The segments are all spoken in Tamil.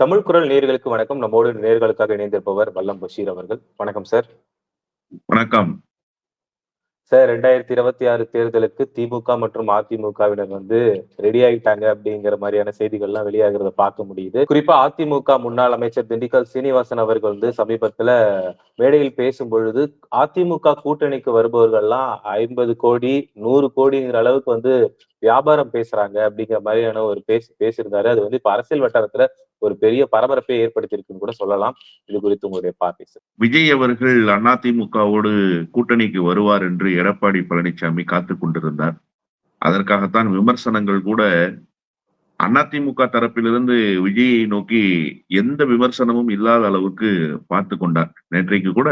தமிழ் குரல் நேர்களுக்கு வணக்கம். நம்மோடு நேர்களுக்காக இணைந்திருப்பவர் வல்லம் பஷீர் அவர்கள். வணக்கம் சார். வணக்கம். சார் ரெண்டாயிரத்தி இருபத்தி ஆறு தேர்தலுக்கு திமுக மற்றும் அதிமுகவினர் வந்து ரெடி ஆயிட்டாங்க அப்படிங்கிற மாதிரியான செய்திகள்லாம் வெளியாகிறத பார்க்க முடியுது. குறிப்பா அதிமுக முன்னாள் அமைச்சர் திண்டுக்கல் சீனிவாசன் அவர்கள் வந்து சமீபத்துல மேடையில் பேசும் பொழுது அதிமுக கூட்டணிக்கு வருபவர்கள்லாம் ஐம்பது கோடி நூறு கோடிங்கிற அளவுக்கு வந்து வியாபாரம் பேசுறாங்க அப்படிங்கிற மாதிரியான ஒரு பேசி பேசியிருந்தாரு. அது வந்து இப்ப அரசியல் வட்டாரத்துல ஒரு பெரிய பரபரப்பை ஏற்படுத்தியிருக்குன்னு கூட சொல்லலாம். இது குறித்து உங்களுடைய பார்வை சார் விஜய் அவர்கள் அதிமுகவோடு கூட்டணிக்கு வருவார் என்று எடப்பாடி பழனிசாமி காத்து கொண்டிருந்தார். அதற்காகத்தான் விமர்சனங்கள் கூட அதிமுக தரப்பிலிருந்து விஜயை நோக்கி எந்த விமர்சனமும் இல்லாத அளவுக்கு பார்த்து கொண்டார். நேற்றைக்கு கூட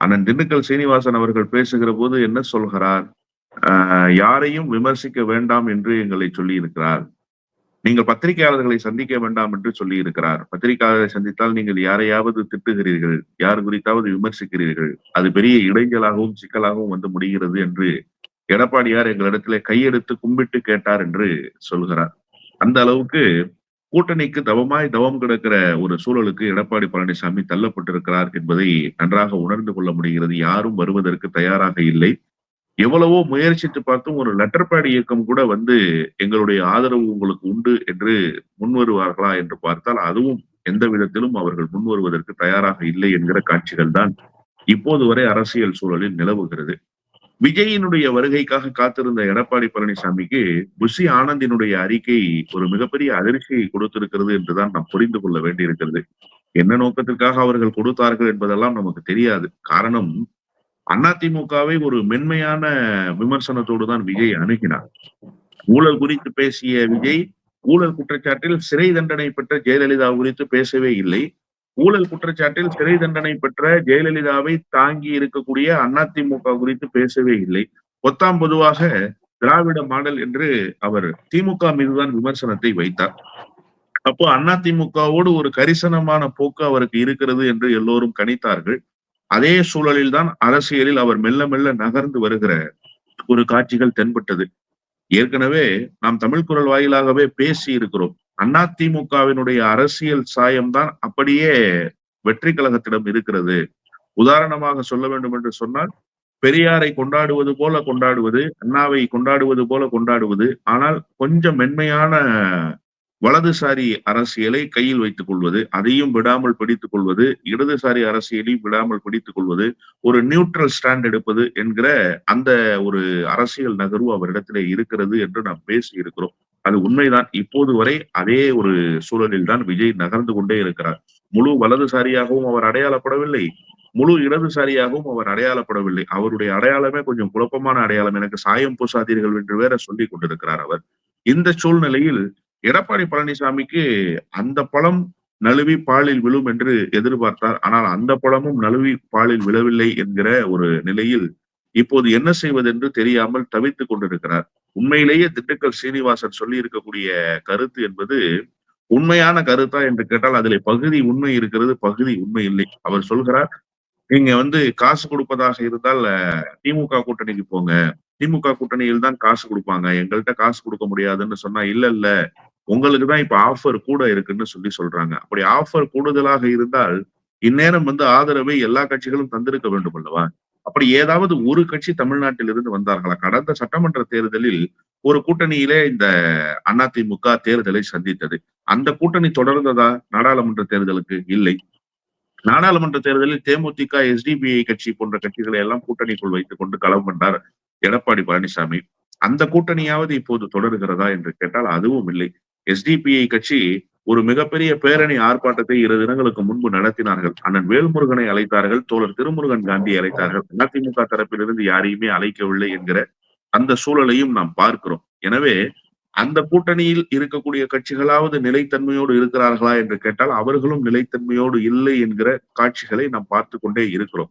அண்ணன் திண்டுக்கல் சீனிவாசன் அவர்கள் பேசுகிற போது என்ன சொல்கிறார்? ஆஹ் யாரையும் விமர்சிக்க வேண்டாம் என்று எங்களை சொல்லி இருக்கிறார் நீங்கள் பத்திரிகையாளர்களை சந்திக்க வேண்டாம் என்று சொல்லி இருக்கிறார் பத்திரிகையாளர்களை சந்தித்தால் நீங்கள் யாரையாவது திட்டுகிறீர்கள் யார் குறித்தாவது விமர்சிக்கிறீர்கள் அது பெரிய இடைஞ்சலாகவும் சிக்கலாகவும் வந்து முடிகிறது என்று எடப்பாடியார் எங்களிடத்துல கையெடுத்து கும்பிட்டு கேட்டார் என்று சொல்கிறார். அந்த அளவுக்கு கூட்டணிக்கு தவமாய் தவம் கிடக்கிற ஒரு சூழலுக்கு எடப்பாடி பழனிசாமி தள்ளப்பட்டிருக்கிறார் என்பதை நன்றாக உணர்ந்து கொள்ள முடிகிறது. யாரும் வருவதற்கு தயாராக இல்லை. எவ்வளவோ முயற்சித்து பார்த்தும் ஒரு லெட்டர் பேட் இயக்கம் கூட வந்து எங்களுடைய ஆதரவு உங்களுக்கு உண்டு என்று முன் வருவார்களா என்று பார்த்தால் அதுவும் எந்த விதத்திலும் அவர்கள் முன்வருவதற்கு தயாராக இல்லை என்கிற காட்சிகள் தான் இப்போது வரை அரசியல் சூழலில் நிலவுகிறது. விஜயினுடைய வருகைக்காக காத்திருந்த எடப்பாடி பழனிசாமிக்கு புஷி ஆனந்தினுடைய அறிக்கை ஒரு மிகப்பெரிய அதிர்ச்சியை கொடுத்திருக்கிறது என்றுதான் நாம் புரிந்து கொள்ள வேண்டியிருக்கிறது. என்ன நோக்கத்திற்காக அவர்கள் கொடுத்தார்கள் என்பதெல்லாம் நமக்கு தெரியாது. காரணம் அதிமுகவை ஒரு மென்மையான விமர்சனத்தோடு தான் விஜய் அணுகினார். ஊழல் குறித்து பேசிய விஜய் ஊழல் குற்றச்சாட்டில் சிறை தண்டனை பெற்ற ஜெயலலிதா குறித்து பேசவே இல்லை. ஊழல் குற்றச்சாட்டில் சிறை தண்டனை பெற்ற ஜெயலலிதாவை தாங்கி இருக்கக்கூடிய அதிமுக குறித்து பேசவே இல்லை. ஒத்தாம் பொதுவாக திராவிட மாடல் என்று அவர் திமுக மீதுதான் விமர்சனத்தை வைத்தார். அப்போ அதிமுகவோடு ஒரு கரிசனமான போக்கு அவருக்கு இருக்கிறது என்று எல்லோரும் கணித்தார்கள். அதே சூழலில் தான் அரசியலில் அவர் மெல்ல மெல்ல நகர்ந்து வருகிற ஒரு காட்சிகள் தென்பட்டது. ஏற்கனவே நாம் தமிழ் குரல் வாயிலாகவே பேசி இருக்கிறோம். அதிமுகவினுடைய அரசியல் சாயம்தான் அப்படியே வெற்றி கழகத்திடம் இருக்கிறது. உதாரணமாக சொல்ல வேண்டும் என்று சொன்னால் பெரியாரை கொண்டாடுவது போல கொண்டாடுவது அண்ணாவை கொண்டாடுவது போல கொண்டாடுவது ஆனால் கொஞ்சம் மென்மையான வலதுசாரி அரசியலை கையில் வைத்துக் கொள்வது அதையும் விடாமல் பிடித்துக் கொள்வது இடதுசாரி அரசியலையும் விடாமல் பிடித்துக் கொள்வது ஒரு நியூட்ரல் ஸ்டாண்ட் எடுப்பது என்கிற அந்த ஒரு அரசியல் நகர்வு அவரிடத்திலே இருக்கிறது என்று நாம் பேசி இருக்கிறோம் அது உண்மைதான். இப்போது வரை அதே ஒரு சூழலில் தான் விஜய் நகர்ந்து கொண்டே இருக்கிறார். முழு வலதுசாரியாகவும் அவர் அடையாளப்படவில்லை. முழு இடதுசாரியாகவும் அவர் அடையாளப்படவில்லை. அவருடைய அடையாளமே கொஞ்சம் குழப்பமான அடையாளம். எனக்கு சாயம் பூசாதீர்கள் என்று வேற சொல்லி கொண்டிருக்கிறார் அவர். இந்த சூழ்நிலையில் எடப்பாடி பழனிசாமிக்கு அந்த பழம் நழுவி பாலில் விழும் என்று எதிர்பார்த்தார். ஆனால் அந்த பழமும் நழுவி பாலில் விழவில்லை என்கிற ஒரு நிலையில் இப்போது என்ன செய்வது என்று தெரியாமல் தவித்துக் கொண்டிருக்கிறார். உண்மையிலேயே திண்டுக்கல் சீனிவாசன் சொல்லி இருக்கக்கூடிய கருத்து என்பது உண்மையான கருத்தா என்று கேட்டால் அதிலே பகுதி உண்மை இருக்கிறது பகுதி உண்மை இல்லை. அவர் சொல்கிறார் நீங்க வந்து காசு கொடுப்பதாக இருந்தால் திமுக கூட்டணிக்கு போங்க. திமுக கூட்டணியில் தான் காசு கொடுப்பாங்க. எங்கள்கிட்ட காசு கொடுக்க முடியாதுன்னு சொன்னா இல்ல இல்ல உங்களுக்கு தான் இப்ப ஆஃபர் கூட இருக்குன்னு சொல்லி சொல்றாங்க. அப்படி ஆஃபர் கூடுதலாக இருந்தால் இந்நேரம் வந்து ஆதரவை எல்லா கட்சிகளும் தந்திருக்க வேண்டும் அல்லவா? அப்படி ஏதாவது ஒரு கட்சி தமிழ்நாட்டில் இருந்து வந்தார்களா? கடந்த சட்டமன்ற தேர்தலில் ஒரு கூட்டணியிலே இந்த அதிமுக தேர்தலை சந்தித்தது. அந்த கூட்டணி தொடர்ந்ததா? நாடாளுமன்ற தேர்தலுக்கு இல்லை. நாடாளுமன்ற தேர்தலில் தேமுதிக எஸ்டிபிஐ கட்சி போன்ற கட்சிகளை எல்லாம் கூட்டணிக்குள் வைத்துக் கொண்டு களம் கண்டார் எடப்பாடி பழனிசாமி. அந்த கூட்டணியாவது இப்போது தொடர்கிறதா என்று கேட்டால் அதுவும் இல்லை. எஸ்டிபிஐ கட்சி ஒரு மிகப்பெரிய பேரணி ஆர்ப்பாட்டத்தை இரு தினங்களுக்கு முன்பு நடத்தினார்கள். அண்ணன் வேல்முருகனை அழைத்தார்கள் தோழர் திருமுருகன் காந்தியை அழைத்தார்கள். அதிமுக தரப்பிலிருந்து யாரையுமே அழைக்கவில்லை என்கிற அந்த சூழலையும் நாம் பார்க்கிறோம். எனவே அந்த கூட்டணியில் இருக்கக்கூடிய கட்சிகளாவது நிலைத்தன்மையோடு இருக்கிறார்களா என்று கேட்டால் அவர்களும் நிலைத்தன்மையோடு இல்லை என்கிற காட்சிகளை நாம் பார்த்து கொண்டே இருக்கிறோம்.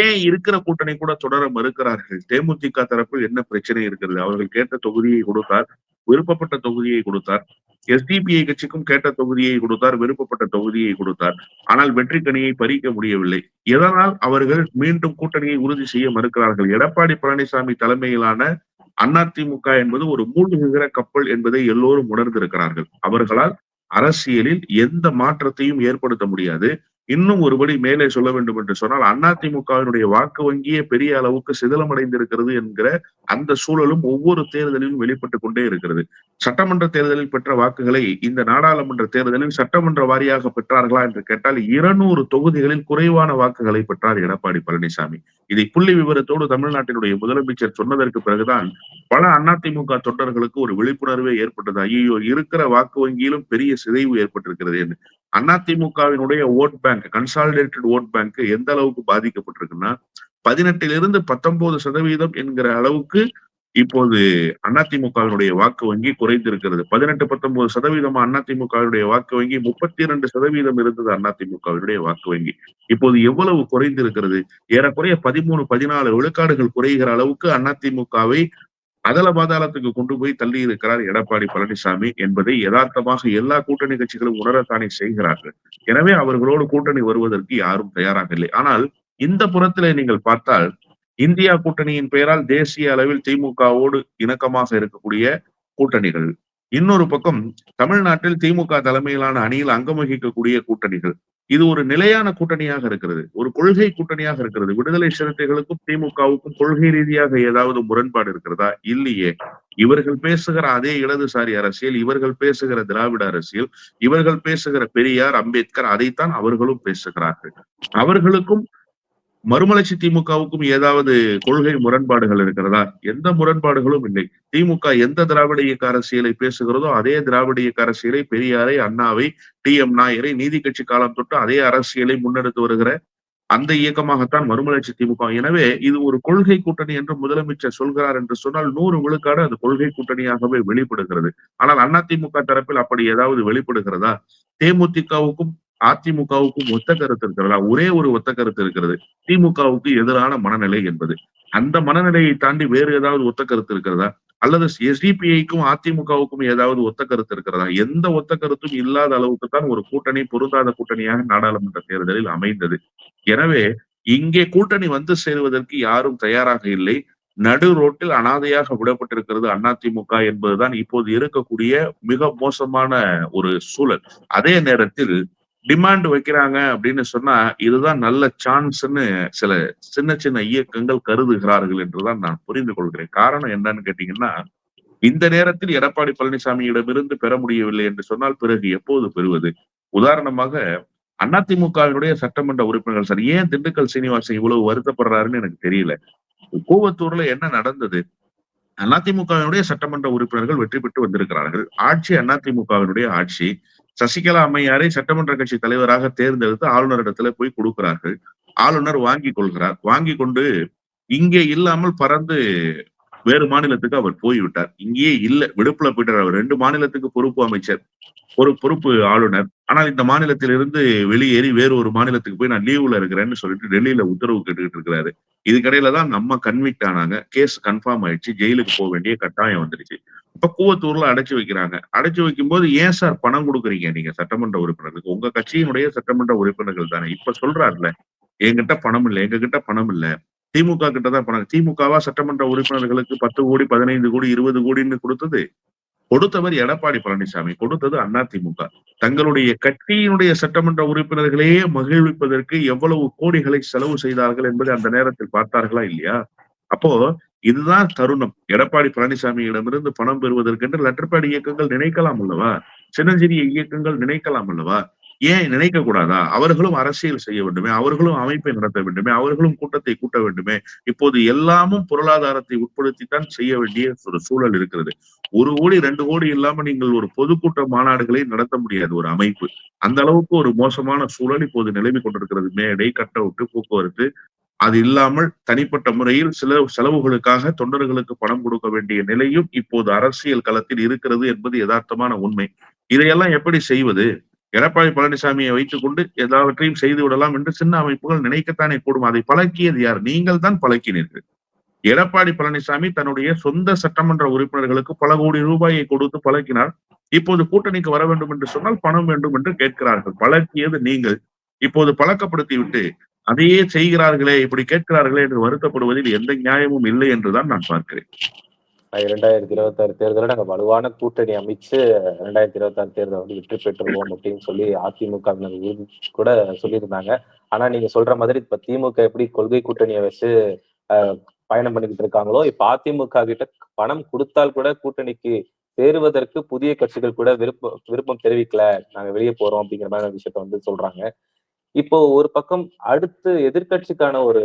ஏன் இருக்கிற கூட்டணி கூட தொடர மறுக்கிறார்கள்? தேமுதிக தரப்பில் என்ன பிரச்சனை இருக்கிறது? அவர்கள் கேட்ட தொகுதியை கொடுத்தார் விருப்பப்பட்ட தொகுதியை கொடுத்தார். எஸ்டிபிஐ கட்சிக்கும் கேட்ட தொகுதியை கொடுத்தார் விருப்பப்பட்ட தொகுதியை கொடுத்தார். ஆனால் வெற்றி கனியை பறிக்க முடியவில்லை. எதனால் அவர்கள் மீண்டும் கூட்டணியை உறுதி செய்ய மறுக்கிறார்கள்? எடப்பாடி பழனிசாமி தலைமையிலான அதிமுக என்பது ஒரு மூழ்குகிற கப்பல் என்பதை எல்லோரும் உணர்ந்திருக்கிறார்கள். அவர்களால் அரசியலில் எந்த மாற்றத்தையும் ஏற்படுத்த முடியாது. இன்னும் ஒருபடி மேலே சொல்ல வேண்டும் என்று சொன்னால் அதிமுகவினுடைய வாக்கு வங்கியே பெரிய அளவுக்கு சிதலமடைந்திருக்கிறது என்கிற அந்த சூழலும் ஒவ்வொரு தேர்தலிலும் வெளிப்பட்டு கொண்டே இருக்கிறது. சட்டமன்ற தேர்தலில் பெற்ற வாக்குகளை இந்த நாடாளுமன்ற தேர்தலில் சட்டமன்ற வாரியாக பெற்றார்களா என்று கேட்டால் இருநூறு தொகுதிகளில் குறைவான வாக்குகளை பெற்றார் எடப்பாடி பழனிசாமி. இதை புள்ளி விவரத்தோடு தமிழ்நாட்டினுடைய முதலமைச்சர் சொன்னதற்கு பிறகுதான் பல அதிமுக தொண்டர்களுக்கு ஒரு விழிப்புணர்வே ஏற்பட்டது. ஐயோ இருக்கிற வாக்கு வங்கியிலும் பெரிய சிதைவு ஏற்பட்டிருக்கிறது என்று. அதிமுகவினுடைய vote bank consolidated vote bank எந்த அளவுக்கு பாதிக்கப்பட்டிருக்குன்னா பதினெட்டிலிருந்து பத்தொன்பது சதவீதம் என்கிற அளவுக்கு இப்போது அதிமுகவினுடைய வாக்கு வங்கி குறைந்திருக்கிறது. பதினெட்டு பத்தொன்பது சதவீதம் அதிமுகவினுடைய வாக்கு வங்கி முப்பத்தி இரண்டு சதவீதம் இருந்தது அதிமுகவினுடைய வாக்கு வங்கி. இப்போது எவ்வளவு குறைந்திருக்கிறது? ஏறக்குறைய பதிமூணு பதினாலு விழுக்காடுகள் குறைகிற அளவுக்கு அதிமுகவை அகல பாதாளத்துக்கு கொண்டு போய் தள்ளி இருக்கிறார் எடப்பாடி பழனிசாமி என்பதை யதார்த்தமாக எல்லா கூட்டணி கட்சிகளும் உணரத்தானே செய்கிறார்கள். எனவே அவர்களோடு கூட்டணி வருவதற்கு யாரும் தயாராக இல்லை. ஆனால் இந்த புறத்திலே நீங்கள் பார்த்தால் இந்தியா கூட்டணியின் பெயரால் தேசிய அளவில் திமுகவோடு இணக்கமாக இருக்கக்கூடிய கூட்டணிகள். இன்னொரு பக்கம் தமிழ்நாட்டில் திமுக தலைமையிலான அணியில் அங்கம் வகிக்கக்கூடிய கூட்டணிகள். இது ஒரு நிலையான கூட்டணியாக இருக்கிறது. ஒரு கொள்கை கூட்டணியாக இருக்கிறது. விடுதலை சிறுத்தைகளுக்கும் திமுகவுக்கும் கொள்கை ரீதியாக ஏதாவது முரண்பாடு இருக்கிறதா? இல்லையே. இவர்கள் பேசுகிற அதே இடதுசாரி அரசியல் இவர்கள் பேசுகிற திராவிட அரசியல் இவர்கள் பேசுகிற பெரியார் அம்பேத்கர் அதைத்தான் அவர்களும் பேசுகிறார்கள். அவர்களுக்கும் மறுமலர்ச்சி திமுகவுக்கும் ஏதாவது கொள்கை முரண்பாடுகள் இருக்கிறதா? எந்த முரண்பாடுகளும் இல்லை. திமுக எந்த திராவிட இயக்க அரசியலை பேசுகிறதோ அதே திராவிட இயக்க அரசியலை பெரியாரை அண்ணாவை டி எம் நாயரை நீதி கட்சி காலம் தொட்டு அதே அரசியலை முன்னெடுத்து வருகிற அந்த இயக்கமாகத்தான் மறுமலர்ச்சி திமுக. எனவே இது ஒரு கொள்கை கூட்டணி என்று முதலமைச்சர் சொல்கிறார் என்று சொன்னால் நூறு விழுக்காடு அது கொள்கை கூட்டணியாகவே வெளிப்படுகிறது. ஆனால் அதிமுக தரப்பில் அப்படி ஏதாவது வெளிப்படுகிறதா? தேமுதிகவுக்கும் அதிமுகவுக்கும் ஒத்த கருத்து இருக்கிறதா? ஒரே ஒரு ஒத்த கருத்து இருக்கிறது. திமுகவுக்கு எதிரான மனநிலை என்பது. அந்த மனநிலையை தாண்டி வேறு ஏதாவது ஒத்த கருத்து இருக்கிறதா? அல்லது எஸ்டிபிஐக்கும் அதிமுகவுக்கும் ஏதாவது ஒத்த கருத்து இருக்கிறதா? எந்த ஒத்த கருத்தும் இல்லாத அளவுக்கு தான் ஒரு கூட்டணி பொருந்தாத கூட்டணியாக நாடாளுமன்ற தேர்தலில் அமைந்தது. எனவே இங்கே கூட்டணி வந்து சேருவதற்கு யாரும் தயாராக இல்லை. நடு ரோட்டில் அனாதையாக விடப்பட்டிருக்கிறது அதிமுக என்பதுதான் இப்போது இருக்கக்கூடிய மிக மோசமான ஒரு சூழல். அதே நேரத்தில் டிமாண்ட் வைக்கிறாங்க அப்படின்னு சொன்னா இதுதான் நல்ல சான்ஸ்ன்னு சில சின்ன சின்ன இயக்கங்கள் கருதுகிறார்கள் என்றுதான் நான் புரிந்து கொள்கிறேன். காரணம் என்னன்னு கேட்டீங்கன்னா இந்த நேரத்தில் எடப்பாடி பழனிசாமியிடமிருந்து பெற முடியவில்லை என்று சொன்னால் பிறகு எப்போது பெறுவது? உதாரணமாக அதிமுகவினுடைய சட்டமன்ற உறுப்பினர்கள் சார் ஏன் திண்டுக்கல் சீனிவாசன் இவ்வளவு வருத்தப்படுறாருன்னு எனக்கு தெரியல. கூவத்தூர்ல என்ன நடந்தது? அதிமுகவினுடைய சட்டமன்ற உறுப்பினர்கள் வெற்றி பெற்று வந்திருக்கிறார்கள். ஆட்சி அதிமுகவினுடைய ஆட்சி. சசிகலா அம்மையாரை சட்டமன்ற கட்சி தலைவராக தேர்ந்தெடுத்து ஆளுநரிடத்துல போய் கொடுக்கிறார்கள். ஆளுநர் வாங்கி கொள்கிறார். வாங்கி கொண்டு இங்கே இல்லாமல் பறந்து வேறு மாநிலத்துக்கு அவர் போய்விட்டார். இங்கேயே இல்ல. விடுப்புல போயிட்டார் அவர். ரெண்டு மாநிலத்துக்கு பொறுப்பு அமைச்சர். ஒரு பொறுப்பு ஆளுநர். ஆனால் இந்த மாநிலத்திலிருந்து வெளியேறி வேறு ஒரு மாநிலத்துக்கு போய் நான் லீவ்ல இருக்கிறேன்னு சொல்லிட்டு டெல்லியில உத்தரவு கேட்டுக்கிட்டு இருக்கிறாரு. இதுக்கடையில தான் நம்ம கன்விக்ட் ஆனாங்க. கேஸ் கன்ஃபார்ம் ஆயிடுச்சு. ஜெயிலுக்கு போக வேண்டிய கட்டாயம் வந்துருச்சு. இப்ப கூவத்தூர்ல அடைச்சு வைக்கிறாங்க. அடைச்சு வைக்கும் போது ஏன் சார் பணம் கொடுக்குறீங்க? நீங்க சட்டமன்ற உறுப்பினர்களுக்கு. உங்க கட்சியினுடைய சட்டமன்ற உறுப்பினர்கள் தானே. இப்ப சொல்றாருல என்கிட்ட பணம் இல்லை. எங்க கிட்ட பணம் இல்ல. திமுக கிட்ட தான் பணம். திமுகவா சட்டமன்ற உறுப்பினர்களுக்கு பத்து கோடி பதினைந்து கோடி இருபது கோடின்னு கொடுத்தது? கொடுத்தவர் எடப்பாடி பழனிசாமி கொடுத்தது அதிமுக. தங்களுடைய கட்சியினுடைய சட்டமன்ற உறுப்பினர்களையே மகிழ்விப்பதற்கு எவ்வளவு கோடிகளை செலவு செய்தார்கள் என்பதை அந்த நேரத்தில் பார்த்தார்களா இல்லையா? அப்போ இதுதான் தருணம். எடப்பாடி பழனிசாமியிடமிருந்து பணம் பெறுவதற்கென்று லெட்டர்பேட் இயக்கங்கள் நினைக்கலாம் அல்லவா? சின்னஞ்சிறிய இயக்கங்கள் நினைக்கலாம் அல்லவா? ஏன் நினைக்க கூடாதா அவர்களும் அரசியல் செய்ய வேண்டுமே அவர்களும் அமைப்பை நடத்த வேண்டுமே அவர்களும் கூட்டத்தை கூட்ட வேண்டுமே இப்போது எல்லாமும் பொருளாதாரத்தை உட்படுத்தித்தான் செய்ய வேண்டிய ஒரு சூழல் இருக்கிறது. ஒரு கோடி ரெண்டு கோடி இல்லாம நீங்கள் ஒரு பொதுக்கூட்ட மாநாடுகளை நடத்த முடியாது ஒரு அமைப்பு. அந்த அளவுக்கு ஒரு மோசமான சூழல் இப்போது நிலைமை கொண்டிருக்கிறது. மேடை கட்ட விட்டு போக்குவரத்து அது இல்லாமல் தனிப்பட்ட முறையில் சில செலவுகளுக்காக தொண்டர்களுக்கு பணம் கொடுக்க வேண்டிய நிலையும் இப்போது அரசியல் களத்தில் இருக்கிறது என்பது யதார்த்தமான உண்மை. இதையெல்லாம் எப்படி செய்வது? எடப்பாடி பழனிசாமியை வைத்துக் கொண்டு எல்லாவற்றையும் செய்து விடலாம் என்று சின்ன அமைப்புகள் நினைக்கத்தானே கூடும்? அதை பழக்கியது யார்? நீங்கள் தான் பழக்கினீர்கள். எடப்பாடி பழனிசாமி தன்னுடைய சொந்த சட்டமன்ற உறுப்பினர்களுக்கு பல கோடி ரூபாயை கொடுத்து பழக்கினார். இப்போது கூட்டணிக்கு வர வேண்டும் என்று சொன்னால் பணம் வேண்டும் என்று கேட்கிறார்கள். பழக்கியது நீங்கள். இப்போது பழக்கப்படுத்தி விட்டு அதையே செய்கிறார்களே இப்படி கேட்கிறார்களே என்று வருத்தப்படுவதில் எந்த நியாயமும் இல்லை என்றுதான் நான் பார்க்கிறேன். இரண்டாயிரத்தி இருபத்தாறு தேர்தலில் நாங்கள் வலுவான கூட்டணி அமைச்சு ரெண்டாயிரத்தி இருபத்தாறு தேர்தலை வந்து வெற்றி பெற்றுருவோம் அப்படின்னு சொல்லி அதிமுகவினர் உறுதி கூட சொல்லியிருந்தாங்க. ஆனா நீங்க சொல்ற மாதிரி இப்ப திமுக எப்படி கொள்கை கூட்டணியை வச்சு பயணம் பண்ணிக்கிட்டு இருக்காங்களோ இப்ப அதிமுக கிட்ட பணம் கொடுத்தால் கூட கூட்டணிக்கு சேருவதற்கு புதிய கட்சிகள் கூட விருப்பம் விருப்பம் தெரிவிக்கல. நாங்க வெளியே போறோம் அப்படிங்கிற மாதிரி விஷயத்த வந்து சொல்றாங்க. இப்போ ஒரு பக்கம் அடுத்து எதிர்க்கட்சிக்கான ஒரு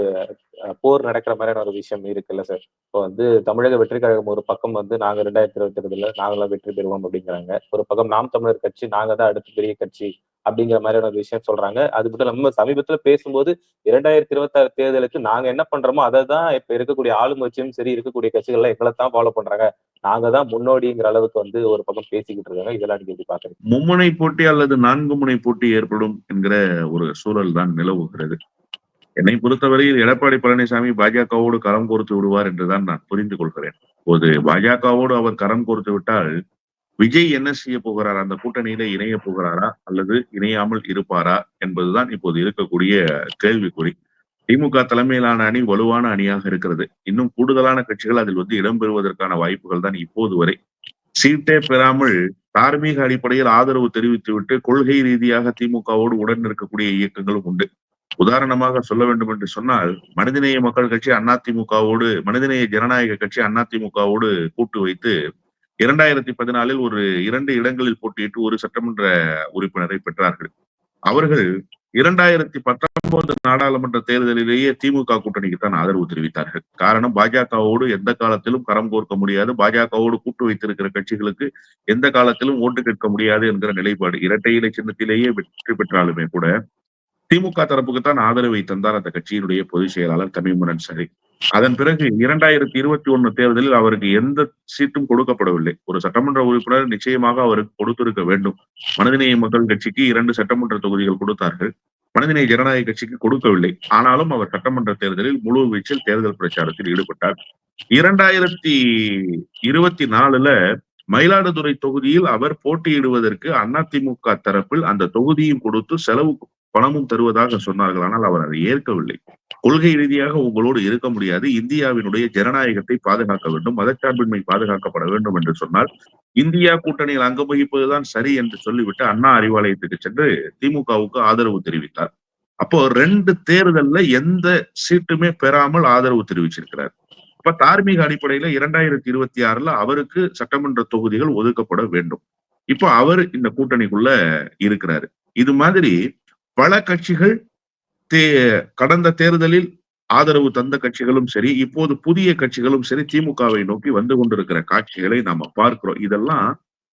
போர் நடக்கிற மாதிரியான ஒரு விஷயம் இருக்குல்ல சார். இப்போ வந்து தமிழக வெற்றி கழகம் ஒரு பக்கம் வந்து நாங்க ரெண்டாயிரத்தி இருபத்தி ரெண்டுல நாங்களாம் வெற்றி பெறுவோம் அப்படிங்கிறாங்க. ஒரு பக்கம் நாம் தமிழர் கட்சி நாங்க தான் அடுத்த பெரிய கட்சி அப்படிங்கிற மாதிரியான ஒரு விஷயம் சொல்றாங்க. அது மட்டும் நம்ம சமீபத்துல பேசும்போது இரண்டாயிரத்தி இருபத்தாறு தேர்தலுக்கு நாங்க என்ன பண்றோமோ அதை தான் இப்ப இருக்கக்கூடிய ஆளுங்கட்சியும் சரி இருக்கக்கூடிய கட்சிகள்லாம் எங்களை தான் ஃபாலோ பண்றாங்க நாங்க தான் முன்னோடிங்கிற அளவுக்கு வந்து ஒரு பக்கம் பேசிக்கிட்டு இருக்காங்க. இதெல்லாம் நீங்க எப்படி பாக்குறீங்க? மும்முனை போட்டி அல்லது நான்கு முனை போட்டி ஏற்படும் என்கிற ஒரு சூழல் தான் நிலவுகிறது. என்னை பொறுத்தவரையில் எடப்பாடி பழனிசாமி பாஜகவோடு கரம் கோர்த்து விடுவார் என்றுதான் நான் புரிந்து கொள்கிறேன். ஒரு பாஜகவோடு அவர் கரம் கோர்த்து விட்டால் விஜய் என்ன செய்ய போகிறாரா? அந்த கூட்டணியில இணைய போகிறாரா? அல்லது இணையாமல் இருப்பாரா? என்பதுதான் இப்போது இருக்கக்கூடிய கேள்விக்குறி. திமுக தலைமையிலான அணி வலுவான அணியாக இருக்கிறது. இன்னும் கூடுதலான கட்சிகள் அதில் வந்து இடம்பெறுவதற்கான வாய்ப்புகள் தான் இப்போது வரை. சீட்டே பெறாமல் தார்மீக அடிப்படையில் ஆதரவு தெரிவித்துவிட்டு கொள்கை ரீதியாக திமுகவோடு உடன் இருக்கக்கூடிய இயக்கங்களும் உண்டு. உதாரணமாக சொல்ல வேண்டும் என்று சொன்னால் மனிதநேய மக்கள் கட்சி அதிமுகவோடு மனிதநேய ஜனநாயக கட்சி அதிமுகவோடு கூட்டு வைத்து இரண்டாயிரத்தி பதினாலில் ஒரு இரண்டு இடங்களில் போட்டியிட்டு ஒரு சட்டமன்ற உறுப்பினரை பெற்றார்கள். அவர்கள் இரண்டாயிரத்தி பத்தொன்பது நாடாளுமன்ற தேர்தலிலேயே திமுக கூட்டணிக்கு தான் ஆதரவு தெரிவித்தார்கள். காரணம் பாஜகவோடு எந்த காலத்திலும் கரம் கோர்க்க முடியாது. பாஜகவோடு கூட்டு வைத்திருக்கிற கட்சிகளுக்கு எந்த காலத்திலும் ஓட்டு கேட்க முடியாது என்கிற நிலைப்பாடு. இரட்டை இலை சின்னத்திலேயே வெற்றி பெற்றாலுமே கூட திமுக தரப்புக்கு தான் ஆதரவை தந்தார் அந்த கட்சியினுடைய பொதுச் செயலாளர் தமிமுனன் சரி. அதன் பிறகு இரண்டாயிரத்தி இருபத்தி ஒண்ணு தேர்தலில் அவருக்கு எந்த சீட்டும் கொடுக்கப்படவில்லை. ஒரு சட்டமன்ற உறுப்பினர் நிச்சயமாக அவருக்கு கொடுத்திருக்க வேண்டும். மனிதநேய மக்கள் கட்சிக்கு இரண்டு சட்டமன்ற தொகுதிகள் கொடுத்தார்கள். மனிதநேய ஜனநாயக கட்சிக்கு கொடுக்கவில்லை. ஆனாலும் அவர் சட்டமன்ற தேர்தலில் முழு வீச்சில் தேர்தல் பிரச்சாரத்தில் ஈடுபட்டார். இரண்டாயிரத்தி இருபத்தி நாலுல மயிலாடுதுறை தொகுதியில் அவர் போட்டியிடுவதற்கு அதிமுக தரப்பில் அந்த தொகுதியும் கொடுத்து செலவு பணமும் தருவதாக சொன்னார்கள். ஆனால் அவர் அதை ஏற்கவில்லை. கொள்கை ரீதியாக உங்களோடு இருக்க முடியாது. இந்தியாவினுடைய ஜனநாயகத்தை பாதுகாக்க வேண்டும். மதச்சார்பின்மை பாதுகாக்கப்பட வேண்டும் என்று சொன்னால் இந்தியா கூட்டணியில் அங்கம் வகிப்பதுதான் சரி என்று சொல்லிவிட்டு அண்ணா அறிவாலயத்துக்கு சென்று திமுகவுக்கு ஆதரவு தெரிவித்தார். அப்போ ரெண்டு தேர்தல்ல எந்த சீட்டுமே பெறாமல் ஆதரவு தெரிவிச்சிருக்கிறார். அப்ப தார்மீக அடிப்படையில இரண்டாயிரத்தி இருபத்தி ஆறுல அவருக்கு சட்டமன்ற தொகுதிகள் ஒதுக்கப்பட வேண்டும். இப்போ அவர் இந்த கூட்டணிக்குள்ள இருக்கிறாரு. இது மாதிரி பல கட்சிகள் தே கடந்த தேர்தலில் ஆதரவு தந்த கட்சிகளும் சரி இப்போது புதிய கட்சிகளும் சரி திமுகவை நோக்கி வந்து கொண்டிருக்கிற காட்சிகளை நாம பார்க்கிறோம். இதெல்லாம்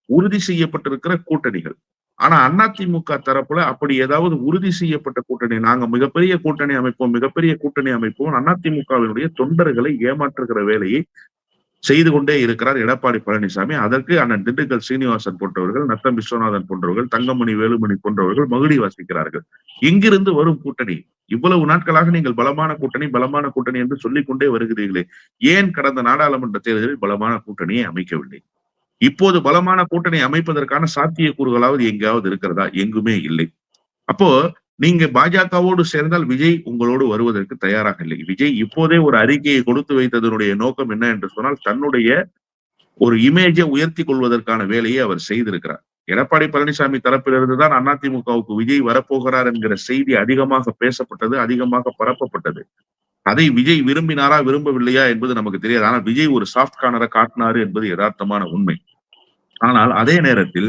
உறுதி செய்யப்பட்டிருக்கிற கூட்டணிகள். ஆனா அதிமுக தரப்புல அப்படி ஏதாவது உறுதி செய்யப்பட்ட கூட்டணி நாங்க மிகப்பெரிய கூட்டணி அமைப்போம் மிகப்பெரிய கூட்டணி அமைப்போம் அதிமுகவினுடைய தொண்டர்களை ஏமாற்றுகிற வேலையை செய்து கொண்டே இருக்கிறார் எடப்பாடி பழனிசாமி. அதற்கு அண்ணன் திண்டுக்கல் சீனிவாசன் போன்றவர்கள் நத்தம் விஸ்வநாதன் போன்றவர்கள் தங்கமணி வேலுமணி போன்றவர்கள் மகிழி வாசிக்கிறார்கள். இங்கிருந்து வரும் கூட்டணி. இவ்வளவு நாட்களாக நீங்கள் பலமான கூட்டணி பலமான கூட்டணி என்று சொல்லிக் கொண்டே வருகிறீர்களே. ஏன் கடந்த நாடாளுமன்ற தேர்தலில் பலமான கூட்டணியை அமைக்கவில்லை? இப்போது பலமான கூட்டணி அமைப்பதற்கான சாத்திய கூறுகளாவது எங்காவது இருக்கிறதா? எங்குமே இல்லை. அப்போ நீங்க பாஜகவோடு சேர்ந்தால் விஜய் உங்களோடு வருவதற்கு தயாராக இல்லை. விஜய் இப்போதே ஒரு அறிக்கையை கொடுத்து வைத்ததனுடைய நோக்கம் என்ன என்று சொன்னால் தன்னுடைய ஒரு இமேஜை உயர்த்தி கொள்வதற்கான வேலையை அவர் செய்திருக்கிறார். எடப்பாடி பழனிசாமி தரப்பிலிருந்து தான் அதிமுகவுக்கு விஜய் வரப்போகிறார் என்கிற செய்தி அதிகமாக பேசப்பட்டது அதிகமாக பரப்பப்பட்டது. அதை விஜய் விரும்பினாரா விரும்பவில்லையா என்பது நமக்கு தெரியாது. ஆனால் விஜய் ஒரு சாஃப்ட் கார்னரை காட்டினாரு என்பது யதார்த்தமான உண்மை. ஆனால் அதே நேரத்தில்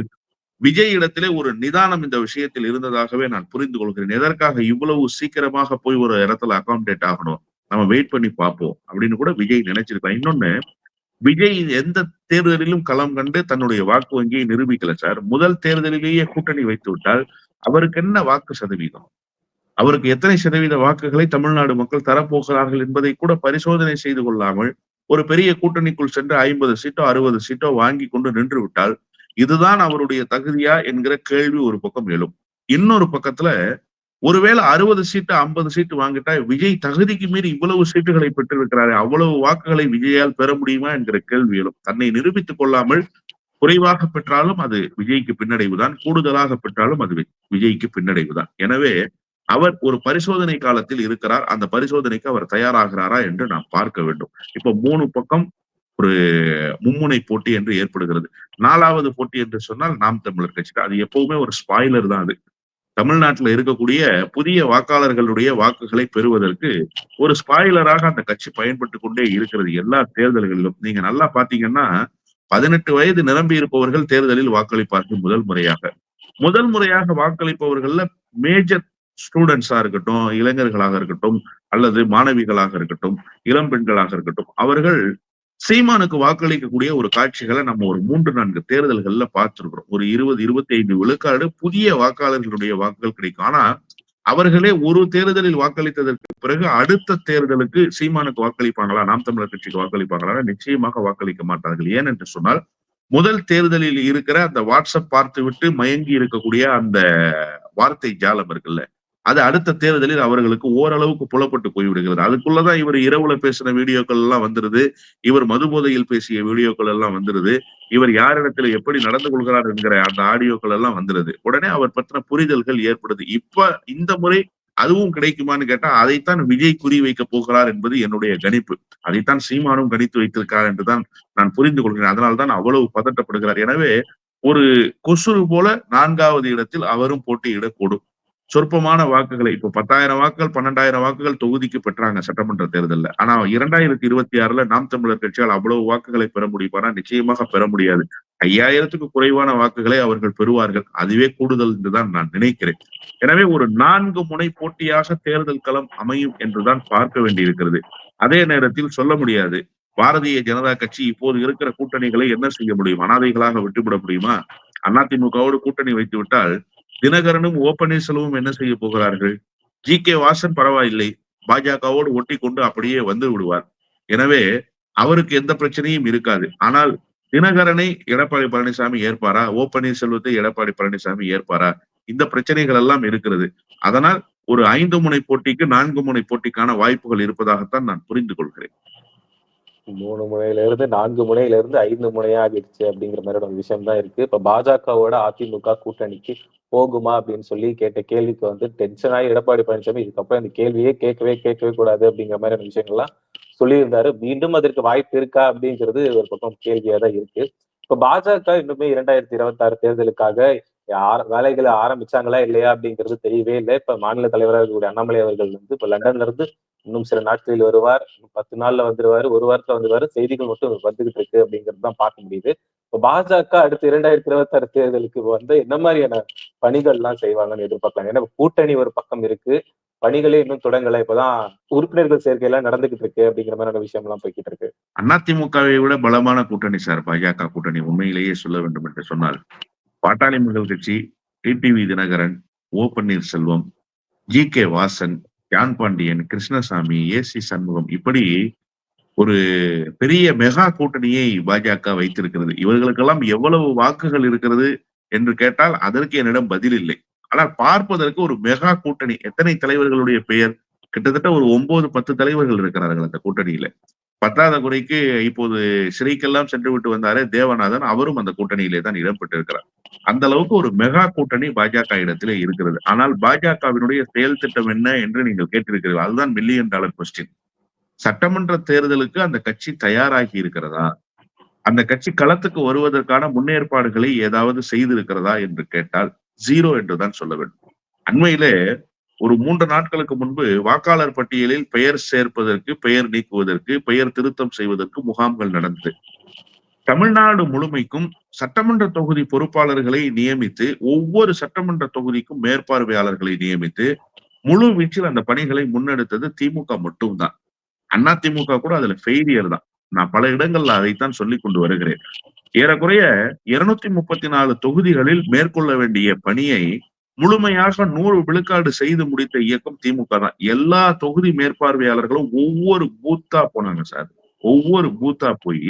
விஜய் இடத்திலே ஒரு நிதானம் இந்த விஷயத்தில் இருந்ததாகவே நான் புரிந்து கொள்கிறேன். எதற்காக இவ்வளவு சீக்கிரமாக போய் ஒரு இடத்துல அகாமடேட் ஆகணும்? நம்ம வெயிட் பண்ணி பார்ப்போம் அப்படின்னு கூட விஜய் நினைச்சிருக்கலாம் இன்னொன்னு விஜய் எந்த தேர்தலிலும் களம் கண்டு தன்னுடைய வாக்கு வங்கியை நிரூபிக்கல சார். முதல் தேர்தலிலேயே கூட்டணி வைத்து விட்டால் அவருக்கு என்ன வாக்கு சதவீதம்? அவருக்கு எத்தனை சதவீத வாக்குகளை தமிழ்நாடு மக்கள் தரப்போகிறார்கள் என்பதை கூட பரிசோதனை செய்து கொள்ளாமல் ஒரு பெரிய கூட்டணிக்குள் சென்று ஐம்பது சீட்டோ அறுபது சீட்டோ வாங்கி கொண்டு நின்று விட்டால் இதுதான் அவருடைய தகுதியா என்கிற கேள்வி ஒரு பக்கம் எழும். இன்னொரு பக்கத்துல ஒருவேளை அறுபது சீட்டு ஐம்பது சீட்டு வாங்கிட்டா விஜய் தகுதிக்கு மீறி இவ்வளவு சீட்டுகளை பெற்றிருக்கிறாரு அவ்வளவு வாக்குகளை விஜயால் பெற முடியுமா என்கிற கேள்வி எழும். தன்னை நிரூபித்துக் கொள்ளாமல் குறைவாக பெற்றாலும் அது விஜய்க்கு பின்னடைவு தான் கூடுதலாக பெற்றாலும் அது விஜய்க்கு பின்னடைவு தான் எனவே அவர் ஒரு பரிசோதனை காலத்தில் இருக்கிறார். அந்த பரிசோதனைக்கு அவர் தயாராகிறாரா என்று நாம் பார்க்க வேண்டும். இப்ப மூணு பக்கம் ஒரு மும்முனை போட்டி என்று ஏற்படுகிறது. நாலாவது போட்டி என்று சொன்னால் நாம் தமிழர் கட்சி அது எப்பவுமே ஒரு ஸ்பாய்லர் தான் அது. தமிழ்நாட்டில் இருக்கக்கூடிய புதிய வாக்காளர்களுடைய வாக்குகளை பெறுவதற்கு ஒரு ஸ்பாயிலராக அந்த கட்சி பயன்பட்டு கொண்டே இருக்கிறது எல்லா தேர்தல்களிலும். நீங்க நல்லா பாத்தீங்கன்னா பதினெட்டு வயது நிரம்பி இருப்பவர்கள் தேர்தலில் வாக்களிப்பார்கள் முதல் முறையாக. முதல் முறையாக வாக்களிப்பவர்கள்ல மேஜர் ஸ்டூடெண்ட்ஸா இருக்கட்டும் இளைஞர்களாக இருக்கட்டும் அல்லது மாணவிகளாக இருக்கட்டும் இளம் பெண்களாக இருக்கட்டும் அவர்கள் சீமானுக்கு வாக்களிக்கக்கூடிய ஒரு காட்சிகளை நம்ம ஒரு மூன்று நான்கு தேர்தல்கள்ல பார்த்திருக்கிறோம். ஒரு இருபது இருபத்தி ஐந்து விழுக்காடு புதிய வாக்காளர்களுடைய வாக்குகள் கிடைக்கும். ஆனா அவர்களே ஒரு தேர்தலில் வாக்களித்ததற்கு பிறகு அடுத்த தேர்தலுக்கு சீமானுக்கு வாக்களிப்பாங்களா? நாம் தமிழர் கட்சிக்கு வாக்களிப்பாங்களா? நிச்சயமாக வாக்களிக்க மாட்டார்கள். ஏன் என்று சொன்னால் முதல் தேர்தலில் இருக்கிற அந்த வாட்ஸ்அப் பார்த்து விட்டு மயங்கி இருக்கக்கூடிய அந்த வார்த்தை ஜாலம் இருக்குல்ல? அது அடுத்த தேர்தலில் அவர்களுக்கு ஓரளவுக்கு புலப்பட்டு போய்விடுகிறது. அதுக்குள்ளதான் இவர் இரவுல பேசின வீடியோக்கள் எல்லாம் வந்துருது. இவர் மதுபோதையில் பேசிய வீடியோக்கள் எல்லாம் வந்துருது. இவர் யாரிடத்துல எப்படி நடந்து கொள்கிறார் என்கிற அந்த ஆடியோக்கள் எல்லாம் வந்துருது. உடனே அவர் பற்றின புரிதல்கள் ஏற்படுது. இப்ப இந்த முறை அதுவும் கிடைக்குமான்னு கேட்டா அதைத்தான் விஜய் குறி வைக்க போகிறார் என்பது என்னுடைய கணிப்பு. அதைத்தான் சீமானும் கணித்து வைத்திருக்கார் என்றுதான் நான் புரிந்து கொள்கிறேன். அதனால்தான் அவ்வளவு பதட்டப்படுகிறார். எனவே ஒரு கொசுறு போல நான்காவது இடத்தில் அவரும் போட்டியிடக்கூடும். சொற்பமான வாக்குகளை இப்போ பத்தாயிரம் வாக்குகள் பன்னெண்டாயிரம் வாக்குகள் தொகுதிக்கு பெற்றாங்க சட்டமன்ற தேர்தலில். ஆனா இரண்டாயிரத்தி இருபத்தி ஆறுல நாம் தமிழர் கட்சியால் அவ்வளவு வாக்குகளை பெற முடியுமானா? நிச்சயமாக பெற முடியாது. ஐயாயிரத்துக்கு குறைவான வாக்குகளை அவர்கள் பெறுவார்கள். அதுவே கூடுதல் என்றுதான் நான் நினைக்கிறேன். எனவே ஒரு நான்கு முனை போட்டியாக தேர்தல் களம் அமையும் என்றுதான் பார்க்க வேண்டியிருக்கிறது. அதே நேரத்தில் சொல்ல முடியாது. பாரதிய ஜனதா கட்சி இப்போது இருக்கிற கூட்டணிகளை என்ன செய்ய முடியும்? அனாதைகளாக விட்டுவிட முடியுமா? அதிமுகவோடு கூட்டணி வைத்து விட்டால் தினகரனும் ஓ பன்னீர்செல்வமும் என்ன செய்ய போகிறார்கள்? ஜி கே வாசன் பரவாயில்லை. பாஜகவோடு ஒட்டி கொண்டு அப்படியே வந்து விடுவார். எனவே அவருக்கு எந்த பிரச்சனையும் இருக்காது. ஆனால் தினகரனை எடப்பாடி பழனிசாமி ஏற்பாரா? ஓ பன்னீர்செல்வத்தை எடப்பாடி பழனிசாமி ஏற்பாரா? இந்த பிரச்சனைகள் எல்லாம் இருக்கிறது. அதனால் ஒரு ஐந்து முனை போட்டிக்கு நான்கு முனை போட்டிக்கான வாய்ப்புகள் இருப்பதாகத்தான் நான் புரிந்து கொள்கிறேன். மூணு முனையில இருந்து நான்கு முனையில இருந்து ஐந்து முனையாகிடுச்சு அப்படிங்கிற மாதிரியான ஒரு விஷயம் தான் இருக்கு. இப்ப பாஜகவோட அதிமுக கூட்டணிக்கு போகுமா அப்படின்னு சொல்லி கேட்ட கேள்விக்கு வந்து டென்ஷனாகி எடப்பாடி பழனிசாமி இதுக்கப்புறம் இந்த கேள்வியே கேட்கவே கேட்கவே கூடாது அப்படிங்கிற மாதிரியான விஷயங்கள்லாம் சொல்லியிருந்தாரு. மீண்டும் அதற்கு வாய்ப்பு இருக்கா அப்படிங்கிறது ஒரு பக்கம் கேள்வியா தான் இருக்கு. இப்ப பாஜக இன்னுமே இரண்டாயிரத்தி இருபத்தி ஆறு தேர்தலுக்காக யார் வேலைகளை ஆரம்பிச்சாங்களா இல்லையா அப்படிங்கிறது தெரியவே இல்லை. இப்ப மாநில தலைவராக இருக்கக்கூடிய அண்ணாமலை அவர்கள் வந்து இப்ப லண்டன்ல இருந்து இன்னும் சில நாட்களில் வருவார். பத்து நாள்ல வந்துருவாரு. ஒரு வாரத்துல வந்துருவாரு. செய்திகள் மட்டும் வந்துகிட்டு இருக்கு அப்படிங்கிறது தான் பார்க்க முடியுது. இப்போ பாஜக அடுத்து இரண்டாயிரத்தி இருபத்தி ஆறு தேர்தலுக்கு வந்து என்ன மாதிரியான பணிகள் எல்லாம் செய்வாங்கன்னு எதிர்பார்க்கலாம் ஏன்னா கூட்டணி ஒரு பக்கம் இருக்கு. பணிகளே இன்னும் தொடங்கல. இப்பதான் உறுப்பினர்கள் சேர்க்கை எல்லாம் நடந்துகிட்டு இருக்கு அப்படிங்கிற மாதிரியான விஷயம் எல்லாம் போய்கிட்டு இருக்கு. அதிமுகவை விட பலமான கூட்டணி சார் பாஜக கூட்டணி உண்மையிலேயே சொல்ல வேண்டும் என்று சொன்னால் Pattali Makkal Katchi TTV Dhinakaran O Panneerselvam G K Vasan John Pandian Krishnasamy A C Shanmugam இப்படி ஒரு பெரிய மெகா கூட்டணியை பாஜக வைத்திருக்கிறது. இவர்களுக்கெல்லாம் எவ்வளவு வாக்குகள் இருக்கிறது என்று கேட்டால் அதற்கு என்னிடம் பதில் இல்லை. ஆனால் பார்ப்பதற்கு ஒரு மெகா கூட்டணி எத்தனை தலைவர்களுடைய பெயர்? கிட்டத்தட்ட ஒரு ஒன்பது பத்து தலைவர்கள் இருக்கிறார்கள் அந்த கூட்டணியில. பத்தாத குறைக்கு இப்போது சிறைக்கெல்லாம் சென்று விட்டு வந்தாரே தேவநாதன் அவரும் அந்த கூட்டணியிலே தான் இடம்பெற்றிருக்கிறார் அந்த அளவுக்கு ஒரு மெகா கூட்டணி பாஜக இடத்திலே இருக்கிறது. ஆனால் பாஜகவினுடைய செயல் திட்டம் என்ன என்று நீங்கள் கேட்டிருக்கிறீர்கள். அதுதான் மில்லியன் டாலர் கொஸ்டின் சட்டமன்ற தேர்தலுக்கு அந்த கட்சி தயாராகி இருக்கிறதா? அந்த கட்சி களத்துக்கு வருவதற்கான முன்னேற்பாடுகளை ஏதாவது செய்திருக்கிறதா என்று கேட்டால் ஜீரோ என்றுதான் சொல்ல வேண்டும். அண்மையிலே ஒரு மூன்று நாட்களுக்கு முன்பு வாக்காளர் பட்டியலில் பெயர் சேர்ப்பதற்கு பெயர் நீக்குவதற்கு பெயர் திருத்தம் செய்வதற்கு முகாம்கள் நடந்தது. தமிழ்நாடு முழுமைக்கும் சட்டமன்ற தொகுதி பொறுப்பாளர்களை நியமித்து ஒவ்வொரு சட்டமன்ற தொகுதிக்கும் மேற்பார்வையாளர்களை நியமித்து முழு வீச்சில் அந்த பணிகளை முன்னெடுத்தது திமுக மட்டும்தான். அண்ணா திமுக கூட அதுல ஃபெயிலியர் தான். நான் பல இடங்கள்ல அதைத்தான் சொல்லி கொண்டு வருகிறேன். ஏறக்குறைய இருநூத்தி முப்பத்தி நாலு தொகுதிகளில் மேற்கொள்ள வேண்டிய பணியை முழுமையாக நூறு விழுக்காடு செய்து முடித்த இயக்கம் திமுக தான். எல்லா தொகுதி மேற்பார்வையாளர்களும் ஒவ்வொரு பூத்தா போனாங்க சார். ஒவ்வொரு பூத்தா போய்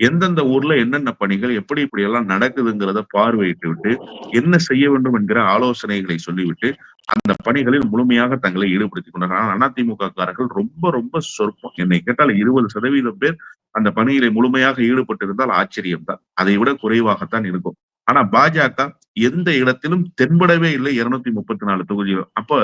எந்தெந்த ஊர்ல என்னென்ன பணிகள் எப்படி இப்படி எல்லாம் நடக்குதுங்கிறத பார்வையிட்டு விட்டு என்ன செய்ய வேண்டும் என்கிற ஆலோசனைகளை சொல்லிவிட்டு அந்த பணிகளில் முழுமையாக தங்களை ஈடுபடுத்திக் கொண்டார்கள். ஆனால் அதிமுக காரர்கள் ரொம்ப ரொம்ப சொற்பம். என்னை கேட்டால் இருபது சதவீதம் பேர் அந்த பணியிலே முழுமையாக ஈடுபட்டிருந்தால் ஆச்சரியம் தான் அதை விட குறைவாகத்தான் இருக்கும். ஆனா பாஜக எந்த இடத்திலும் தென்படவே இல்லை இருநூத்தி முப்பத்தி நாலு தொகுதிகள் அப்ப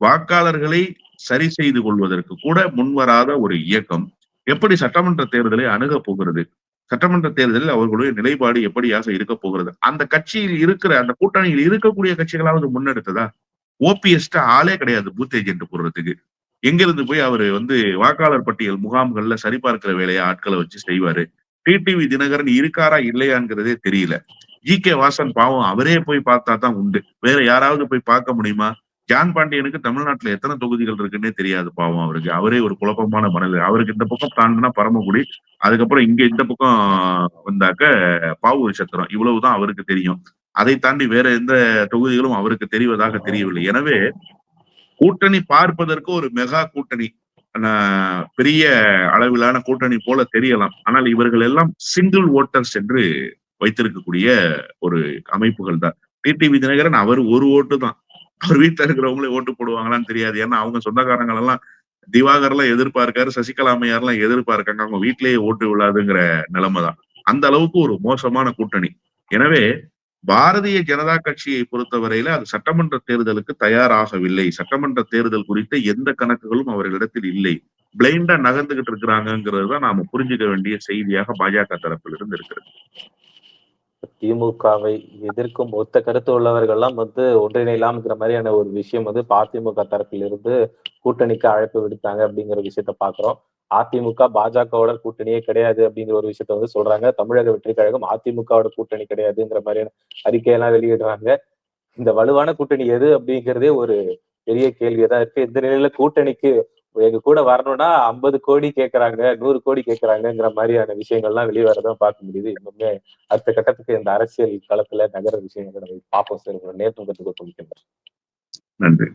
வாக்காளர்களை சரி செய்து கொள்வதற்கு கூட முன்வராத ஒரு இயக்கம் எப்படி சட்டமன்ற தேர்தலை அணுகப் போகிறது? சட்டமன்ற தேர்தலில் அவர்களுடைய நிலைப்பாடு எப்படியாக இருக்க போகிறது? அந்த கட்சியில் இருக்கிற அந்த கூட்டணியில் இருக்கக்கூடிய கட்சிகளாவது முன்னெடுத்ததா? ஓபிஎஸ்ட ஆளே கிடையாது பூத் ஏஜென்ட் போடுறதுக்கு. எங்கிருந்து போய் அவரு வந்து வாக்காளர் பட்டியல் முகாம்கள்ல சரிபார்க்கிற வேலையை ஆட்களை வச்சு செய்வாரு? டிடிவி தினகரன் இருக்காரா இல்லையாங்கிறதே தெரியல. ஜி கே வாசன் பாவம் அவரே போய் பார்த்தா தான் உண்டு. வேற யாராவது போய் பார்க்க முடியுமா? ஜான் பாண்டியனுக்கு தமிழ்நாட்டுல எத்தனை தொகுதிகள் இருக்குன்னே தெரியாது பாவம் அவருக்கு. அவரே ஒரு குழப்பமான மனநிலை. அவருக்கு இந்த பக்கம் தாண்டினா பரமக்குடி அதுக்கப்புறம் இங்க இந்த பக்கம் வந்தாக்க பாவூர் சத்திரம். இவ்வளவுதான் அவருக்கு தெரியும். அதை தாண்டி வேற எந்த தொகுதிகளும் அவருக்கு தெரிவதாக தெரியவில்லை. எனவே கூட்டணி பார்ப்பதற்கு ஒரு மெகா கூட்டணி பெரிய அளவிலான கூட்டணி போல தெரியலாம். ஆனால் இவர்கள் எல்லாம் சிங்கிள் ஓட்டர்ஸ் என்று வைத்திருக்கக்கூடிய ஒரு அமைப்புகள் தான். டிடிவி தினகரன் அவர் ஒரு ஓட்டு தான். அவர் வீட்டுல இருக்கிறவங்களே ஓட்டு போடுவாங்களான்னு தெரியாது. ஏன்னா அவங்க சொந்தக்காரங்க எல்லாம் திவாகர் எல்லாம் எதிர்பார்க்காரு சசிகலா எல்லாம் எதிர்பார்க்காங்க. அவங்க வீட்டிலேயே ஓட்டு விழாதுங்கிற நிலைமை தான். அந்த அளவுக்கு ஒரு மோசமான கூட்டணி. எனவே பாரதிய ஜனதா கட்சியை பொறுத்தவரையில அது சட்டமன்ற தேர்தலுக்கு தயாராகவில்லை. சட்டமன்ற தேர்தல் குறித்த எந்த கணக்குகளும் அவர்களிடத்தில் இல்லை. பிளைண்டா நகர்ந்துகிட்டு இருக்கிறாங்கிறது தான் நாம புரிஞ்சுக்க வேண்டிய செய்தியாக பாஜக தரப்பில் இருந்து இருக்கிறது. திமுகவை எதிர்க்கும் ஒத்த கருத்து உள்ளவர்கள்லாம் வந்து ஒன்றிணைலாம்ங்கிற மாதிரியான ஒரு விஷயம் வந்து அதிமுக தரப்பிலிருந்து கூட்டணிக்கு அழைப்பு விடுத்தாங்க அப்படிங்கிற விஷயத்த பாக்குறோம். அதிமுக பாஜகவோட கூட்டணியே கிடையாது அப்படிங்கிற ஒரு விஷயத்த வந்து சொல்றாங்க. தமிழக வெற்றி கழகம் அதிமுகவோட கூட்டணி கிடையாதுங்கிற மாதிரியான அறிக்கையெல்லாம் வெளியிடுறாங்க. இந்த வலுவான கூட்டணி எது அப்படிங்கிறதே ஒரு பெரிய கேள்வியதான் இருக்கு. இந்த நிலையில கூட்டணிக்கு எங்க கூட வரணும்னா ஐம்பது கோடி கேக்குறாங்க நூறு கோடி கேட்கறாங்கிற மாதிரியான விஷயங்கள்லாம் வெளியே வரதான் பார்க்க முடியுது. இன்னுமே அடுத்த கட்டத்துக்கு இந்த அரசியல் களத்துல நகர விஷயங்களை பார்ப்போம் சார். உங்களோட நேர்முகத்துக்கு கொடுக்கின்றோம் நன்றி.